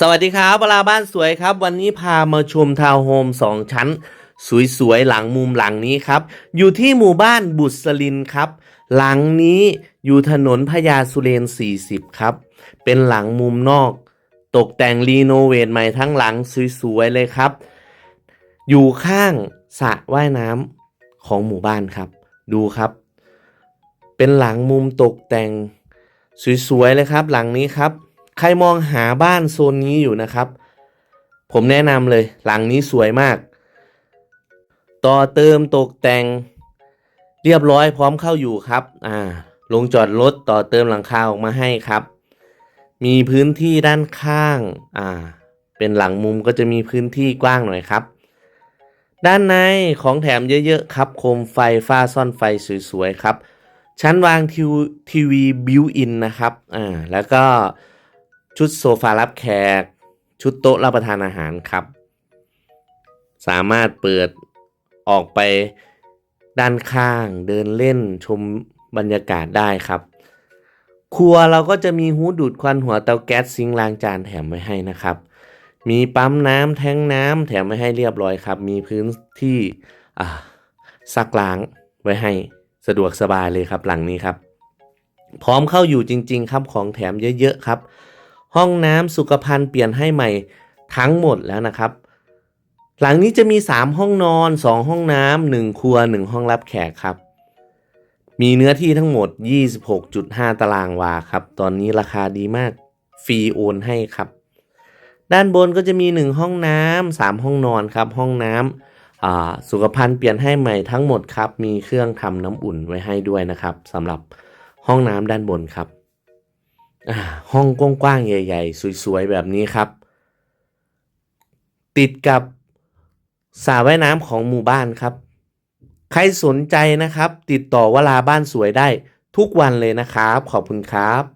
สวัสดีครับเวลาบ้านสวยครับ วันนี้พามาชมทาวน์โฮมสองชั้น สวยๆ หลังมุมหลังนี้ครับ อยู่ที่หมู่บ้านบุษลินครับ หลังนี้อยู่ถนนพญาสุเรน 40 ครับ เป็นหลังมุมนอก ตกแต่งรีโนเวทใหม่ทั้งหลังสวยๆ เลยครับ อยู่ข้างสระว่ายน้ำของหมู่บ้านครับ ดูครับ เป็นหลังมุมตกแต่งสวยๆ เลยครับ หลังนี้ครับ ใครมองหาบ้านโซนนี้อยู่นะครับ ผมแนะนำเลย หลังนี้สวยมาก ต่อเติมตกแต่ง เรียบร้อยพร้อมเข้าอยู่ครับ อ่า ลงจอดรถต่อเติมหลังคาออกมาให้ครับ มีพื้นที่ด้านข้าง อ่า เป็นหลังมุมก็จะมีพื้นที่กว้างหน่อยครับ ด้านในของแถมเยอะๆครับ โคมไฟฟ้าซ่อนไฟสวยๆครับ ชั้นวางทีวทีวีบิวอินนะครับ อ่า แล้วก็ ชุดโซฟารับแขก ชุดโต๊ะรับประทานอาหารครับ สามารถเปิดออกไปด้านข้างเดินเล่นชมบรรยากาศได้ครับ ครัวเราก็จะมีฮูดูดควันหัวเตาแก๊สซิงล้างจานแถมไว้ให้นะครับ มีปั๊มน้ำแทงน้ำแถมไว้ให้เรียบร้อยครับ มีพื้นที่ซักล้างไว้ให้สะดวกสบายเลยครับหลังนี้ครับ พร้อมเข้าอยู่จริง ๆ ครับของแถมเยอะ ๆ ครับ ห้องน้ำสุขภัณฑ์เปลี่ยนให้ใหม่ทั้งหมดแล้วนะครับ หลังนี้จะมี 3 ห้องนอน 2 ห้องน้ำ1ครัว 1 ห้องรับแขกครับ มีเนื้อที่ทั้งหมด 26.5 ตารางวาครับ ตอนนี้ราคาดีมากฟรีโอนให้ครับ ด้านบนก็จะมี 1 ห้องน้ำ3ห้องนอนครับ ห้องน้ำอ่าสุขภัณฑ์เปลี่ยนให้ใหม่ทั้งหมดครับ มีเครื่องทำน้ำอุ่นไว้ให้ด้วยนะครับสำหรับห้องน้ำด้านบนครับ ห้องกว้างๆใหญ่ ๆ สวยๆ แบบนี้ครับ ติดกับสระว่ายน้ำของหมู่บ้านครับ ใครสนใจนะครับ ติดต่อวลาบ้านสวยได้ทุกวันเลยนะครับ ขอบคุณครับ